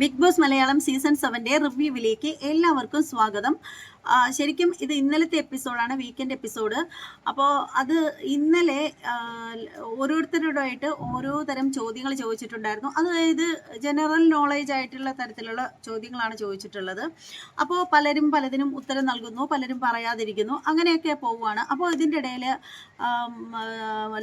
Big boss Malayalam season സെവന്റെ റിവ്യൂവിലേക്ക് എല്ലാവർക്കും സ്വാഗതം. ശരിക്കും ഇത് ഇന്നലത്തെ എപ്പിസോഡാണ് വീക്കെൻഡ് എപ്പിസോഡ്. അപ്പോൾ അത് ഇന്നലെ ഓരോരുത്തരോടായിട്ട് ഓരോ തരം ചോദ്യങ്ങൾ ചോദിച്ചിട്ടുണ്ടായിരുന്നു. അതായത് ജനറൽ നോളേജ് ആയിട്ടുള്ള തരത്തിലുള്ള ചോദ്യങ്ങളാണ് ചോദിച്ചിട്ടുള്ളത്. അപ്പോൾ പലരും പലതിനും ഉത്തരം നൽകുന്നു പലരും പറയാതിരിക്കുന്നു അങ്ങനെയൊക്കെ പോവുകയാണ്. അപ്പോൾ ഇതിന്റെ ഇടയിൽ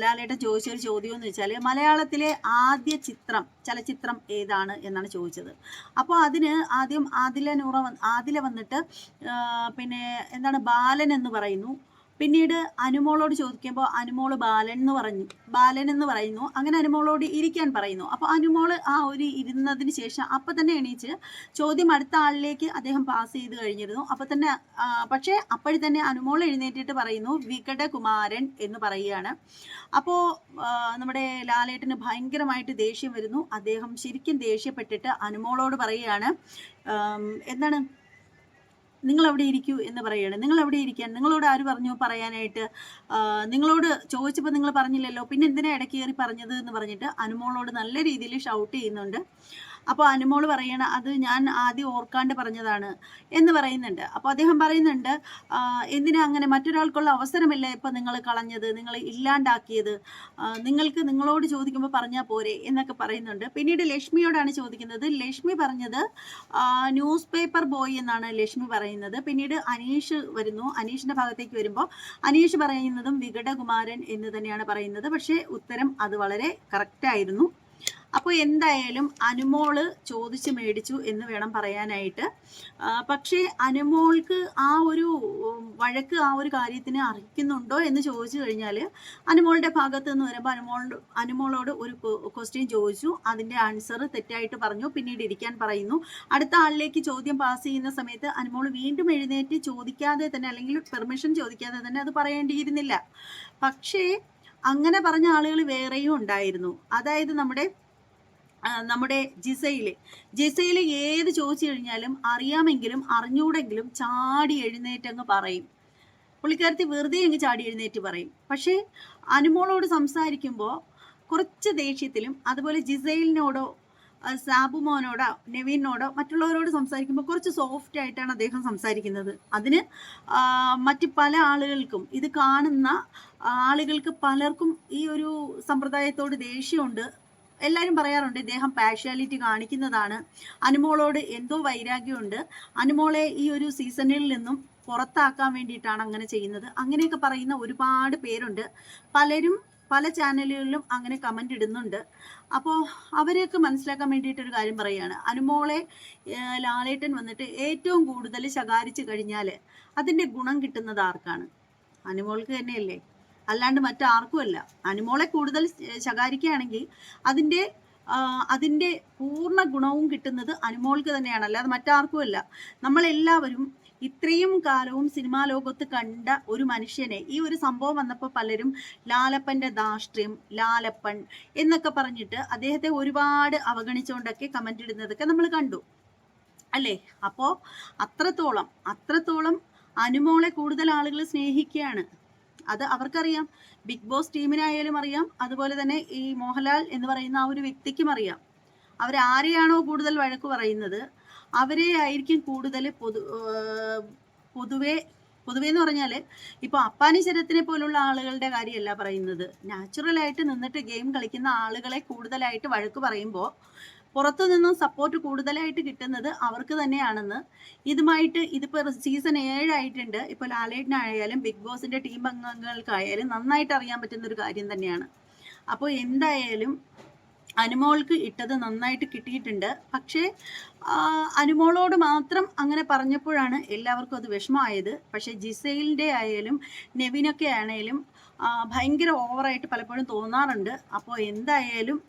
ലാലേട്ടൻ ചോദിച്ചൊരു ചോദ്യം എന്ന് വെച്ചാൽ മലയാളത്തിലെ ആദ്യ ചിത്രം ചലച്ചിത്രം ഏതാണ് എന്നാണ് ചോദിച്ചത്. അപ്പോൾ അതിന് ആദ്യം ആദില നൂറ ആദില വന്നിട്ട് പിന്നെ എന്താണ് ബാലൻ എന്ന് പറയുന്നു. പിന്നീട് അനുമോളോട് ചോദിക്കുമ്പോൾ അനുമോൾ ബാലൻ എന്ന് പറഞ്ഞു ബാലൻ എന്ന് പറയുന്നു. അങ്ങനെ അനുമോളോട് ഇരിക്കാൻ പറയുന്നു. അപ്പോൾ അനുമോൾ ആ ഒരു ഇരുന്നതിന് ശേഷം അപ്പം തന്നെ എണീച്ച് ചോദ്യം അടുത്ത ആളിലേക്ക് അദ്ദേഹം പാസ് ചെയ്ത് കഴിഞ്ഞിരുന്നു. അപ്പം തന്നെ പക്ഷേ അപ്പോഴും തന്നെ അനുമോൾ എഴുന്നേറ്റിട്ട് പറയുന്നു വികടകുമാരൻ എന്ന് പറയുകയാണ്. അപ്പോൾ നമ്മുടെ ലാലേട്ടന് ഭയങ്കരമായിട്ട് ദേഷ്യം വരുന്നു. അദ്ദേഹം ശരിക്കും ദേഷ്യപ്പെട്ടിട്ട് അനുമോളോട് പറയുകയാണ് എന്താണ് നിങ്ങൾ അവിടെ ഇരിക്കൂ എന്ന് പറയുകയാണ് നിങ്ങൾ അവിടെ ഇരിക്കാൻ നിങ്ങളോട് ആര് പറഞ്ഞു പറയാനായിട്ട്? നിങ്ങളോട് ചോദിച്ചപ്പോൾ നിങ്ങൾ പറഞ്ഞില്ലല്ലോ പിന്നെ എന്തിനാ ഇടയ്ക്ക് കയറി പറഞ്ഞത് എന്ന് പറഞ്ഞിട്ട് അനുമോളോട് നല്ല രീതിയിൽ ഷൗട്ട് ചെയ്യുന്നുണ്ട്. അപ്പോൾ അനുമോൾ പറയണ അത് ഞാൻ ആദ്യം ഓർക്കാണ്ട് പറഞ്ഞതാണ് എന്ന് പറയുന്നുണ്ട്. അപ്പോൾ അദ്ദേഹം പറയുന്നുണ്ട് എന്തിനാ അങ്ങനെ മറ്റൊരാൾക്കുള്ള അവസരമില്ല ഇപ്പം നിങ്ങൾ കളഞ്ഞത് നിങ്ങൾ ഇല്ലാണ്ടാക്കിയത്? നിങ്ങൾക്ക് നിങ്ങളോട് ചോദിക്കുമ്പോൾ പറഞ്ഞാൽ പോരെ എന്നൊക്കെ പറയുന്നുണ്ട്. പിന്നീട് ലക്ഷ്മിയോടാണ് ചോദിക്കുന്നത്. ലക്ഷ്മി പറഞ്ഞത് ന്യൂസ് പേപ്പർ ബോയ് എന്നാണ് ലക്ഷ്മി പറയുന്നത്. പിന്നീട് അനീഷ് വരുന്നു. അനീഷിന്റെ ഭാഗത്തേക്ക് വരുമ്പോൾ അനീഷ് പറയുന്നതും വികടകുമാരൻ എന്ന് തന്നെയാണ് പറയുന്നത്. പക്ഷേ ഉത്തരം അത് വളരെ കറക്റ്റ് ആയിരുന്നു. അപ്പോൾ എന്തായാലും അനുമോൾ ചോദിച്ച് മേടിച്ചു എന്ന് വേണം പറയാനായിട്ട്. പക്ഷേ അനുമോൾക്ക് ആ ഒരു വഴക്ക് ആ ഒരു കാര്യത്തിന് അറിയിക്കുന്നുണ്ടോ എന്ന് ചോദിച്ചു കഴിഞ്ഞാൽ അനുമോളുടെ ഭാഗത്ത് നിന്ന് വരുമ്പോൾ അനുമോളോട് അനുമോളോട് ഒരു ക്വസ്റ്റ്യൻ ചോദിച്ചു. അതിന്റെ ആൻസർ തെറ്റായിട്ട് പറഞ്ഞു. പിന്നീട് ഇരിക്കാൻ പറയുന്നു. അടുത്ത ആളിലേക്ക് ചോദ്യം പാസ് ചെയ്യുന്ന സമയത്ത് അനുമോൾ വീണ്ടും എഴുന്നേറ്റ് ചോദിക്കാതെ തന്നെ അല്ലെങ്കിൽ പെർമിഷൻ ചോദിക്കാതെ തന്നെ അത് പറയേണ്ടിയിരുന്നില്ല. പക്ഷേ അങ്ങനെ പറഞ്ഞ ആളുകൾ വേറെയും ഉണ്ടായിരുന്നു. അതായത് നമ്മുടെ നമ്മുടെ ജിസയിൽ. ജിസയിൽ ഏത് ചോദിച്ചു കഴിഞ്ഞാലും അറിയാമെങ്കിലും അറിഞ്ഞൂടെങ്കിലും ചാടി എഴുന്നേറ്റങ്ങ് പറയും. പുള്ളിക്കാരത്തി വെറുതെ അങ്ങ് ചാടി എഴുന്നേറ്റ് പറയും. പക്ഷേ അനുമോളോട് സംസാരിക്കുമ്പോൾ കുറച്ച് ദേഷ്യത്തിലും അതുപോലെ ജിസൈലിനോടോ സാബു മോനോടോ നെവീനോടോ മറ്റുള്ളവരോട് സംസാരിക്കുമ്പോൾ കുറച്ച് സോഫ്റ്റ് ആയിട്ടാണ് അദ്ദേഹം സംസാരിക്കുന്നത്. അതിന് മറ്റ് പല ആളുകൾക്കും ഇത് കാണുന്ന ആളുകൾക്ക് പലർക്കും ഈ ഒരു സമ്പ്രദായത്തോട് ദേഷ്യമുണ്ട്. എല്ലാവരും പറയാറുണ്ട് ഇദ്ദേഹം പാഷ്യാലിറ്റി കാണിക്കുന്നതാണ്. അനുമോളോട് എന്തോ വൈരാഗ്യമുണ്ട്. അനുമോളെ ഈ ഒരു സീസണിൽ നിന്നും പുറത്താക്കാൻ വേണ്ടിയിട്ടാണ് അങ്ങനെ ചെയ്യുന്നത്. അങ്ങനെയൊക്കെ പറയുന്ന ഒരുപാട് പേരുണ്ട്. പലരും പല ചാനലുകളിലും അങ്ങനെ കമന്റ് ഇടുന്നുണ്ട്. അപ്പോൾ അവരെയൊക്കെ മനസ്സിലാക്കാൻ വേണ്ടിയിട്ടൊരു കാര്യം പറയുകയാണ്. അനുമോളെ ലാലേട്ടൻ വന്നിട്ട് ഏറ്റവും കൂടുതൽ ശകാരിച്ച് കഴിഞ്ഞാൽ അതിന്റെ ഗുണം കിട്ടുന്നത് ആർക്കാണ്? അനുമോൾക്ക് തന്നെയല്ലേ. അല്ലാണ്ട് മറ്റാർക്കുമല്ല അനുമോളെ കൂടുതൽ ശകാരിക്കുകയാണെങ്കിൽ അതിന്റെ അതിന്റെ പൂർണ ഗുണവും കിട്ടുന്നത് അനുമോൾക്ക് തന്നെയാണ്. അല്ലാതെ മറ്റാർക്കുമല്ല നമ്മളെല്ലാവരും ഇത്രയും കാലവും സിനിമാ ലോകത്ത് കണ്ട ഒരു മനുഷ്യനെ ഈ ഒരു സംഭവം വന്നപ്പോൾ പലരും ലാലപ്പന്റെ ധാർഷ്ട്യം ലാലപ്പൻ എന്നൊക്കെ പറഞ്ഞിട്ട് അദ്ദേഹത്തെ ഒരുപാട് അവഗണിച്ചുകൊണ്ടൊക്കെ കമന്റ് ഇടുന്നതൊക്കെ നമ്മൾ കണ്ടു. അല്ലേ? അപ്പോൾ അത്രത്തോളം അത്രത്തോളം അനുമോളെ കൂടുതൽ ആളുകൾ സ്നേഹിക്കുകയാണ്. അത് അവർക്കറിയാം. ബിഗ് ബോസ് ടീമിനായാലും അറിയാം. അതുപോലെ തന്നെ ഈ മോഹൻലാൽ എന്ന് പറയുന്ന ആ ഒരു വ്യക്തിക്കും അറിയാം. അവരാരെയാണോ കൂടുതൽ വഴക്ക് പറയുന്നത്? അവരെ ആയിരിക്കും കൂടുതൽ പൊതു പൊതുവേ പൊതുവെ എന്ന് പറഞ്ഞാൽ ഇപ്പോൾ അപ്പാനി ശരത്തിനെ പോലുള്ള ആളുകളുടെ കാര്യമല്ല പറയുന്നത്. നാച്ചുറലായിട്ട് നിന്നിട്ട് ഗെയിം കളിക്കുന്ന ആളുകളെ കൂടുതലായിട്ട് വഴക്ക് പറയുമ്പോൾ പുറത്തു നിന്നും സപ്പോർട്ട് കൂടുതലായിട്ട് കിട്ടുന്നത് അവർക്ക് തന്നെയാണെന്ന് ഇതുമായിട്ട് ഇതിപ്പോൾ സീസൺ ഏഴായിട്ടുണ്ട് ഇപ്പോൾ ലാലേട്ടിനായാലും ബിഗ് ബോസിന്റെ ടീം അംഗങ്ങൾക്കായാലും നന്നായിട്ട് അറിയാൻ പറ്റുന്ന ഒരു കാര്യം തന്നെയാണ്. അപ്പോൾ എന്തായാലും അനുമോൾക്ക് ഇട്ടത് നന്നായിട്ട് കിട്ടിയിട്ടുണ്ട്. പക്ഷേ അനുമോളോട് മാത്രം അങ്ങനെ പറഞ്ഞപ്പോഴാണ് എല്ലാവർക്കും അത് വിഷമമായത്. പക്ഷേ ജിസൈലിന്റെ ആയാലും നെവിനൊക്കെ ആണെങ്കിലും ഭയങ്കര ഓവറായിട്ട് പലപ്പോഴും തോന്നാറുണ്ട്. അപ്പോൾ എന്തായാലും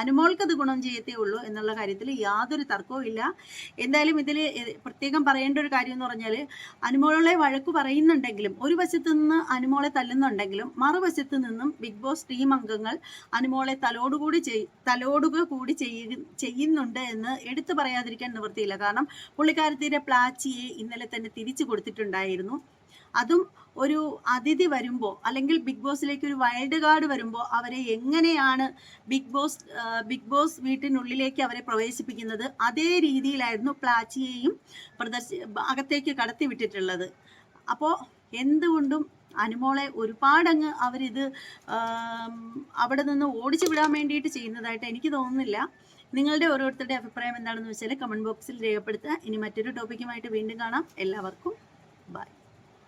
അനുമോൾക്കത് ഗുണം ചെയ്യത്തേ ഉള്ളൂ എന്നുള്ള കാര്യത്തിൽ യാതൊരു തർക്കവും ഇല്ല. എന്തായാലും ഇതിൽ പ്രത്യേകം പറയേണ്ട ഒരു കാര്യം എന്ന് പറഞ്ഞാൽ അനുമോളെ വഴക്ക് പറയുന്നുണ്ടെങ്കിലും ഒരു വശത്തു നിന്ന് അനുമോളെ തല്ലുന്നുണ്ടെങ്കിലും മറുവശത്ത് നിന്നും ബിഗ് ബോസ് ടീം അംഗങ്ങൾ അനുമോളെ തലോടുകൂടി ചെയ് തലോടുക കൂടി ചെയ്യുന്നുണ്ട് എന്ന് എടുത്തു പറയാതിരിക്കാൻ നിവൃത്തിയില്ല. കാരണം പുള്ളിക്കാരത്തിന്റെ പ്ലാച്ചിയെ ഇന്നലെ തന്നെ തിരിച്ചു കൊടുത്തിട്ടുണ്ടായിരുന്നു. അതും ഒരു അതിഥി വരുമ്പോൾ അല്ലെങ്കിൽ ബിഗ് ബോസിലേക്ക് ഒരു വൈൽഡ് കാർഡ് വരുമ്പോൾ അവരെ എങ്ങനെയാണ് ബിഗ് ബോസ് ബിഗ് ബോസ് വീട്ടിനുള്ളിലേക്ക് അവരെ പ്രവേശിപ്പിക്കുന്നത് അതേ രീതിയിലായിരുന്നു പ്ലാച്ചിയെയും പ്രദർശി അകത്തേക്ക് കടത്തി വിട്ടിട്ടുള്ളത്. അപ്പോൾ എന്തുകൊണ്ടും അനുമോളെ ഒരുപാടങ്ങ് അവരിത് അവിടെ നിന്ന് ഓടിച്ചു വിടാൻ വേണ്ടിയിട്ട് ചെയ്യുന്നതായിട്ട് എനിക്ക് തോന്നുന്നില്ല. നിങ്ങളുടെ ഓരോരുത്തരുടെ അഭിപ്രായം എന്താണെന്ന് വെച്ചാൽ കമന്റ് ബോക്സിൽ രേഖപ്പെടുത്തുക. ഇനി മറ്റൊരു ടോപ്പിക്കുമായിട്ട് വീണ്ടും കാണാം. എല്ലാവർക്കും ബൈ.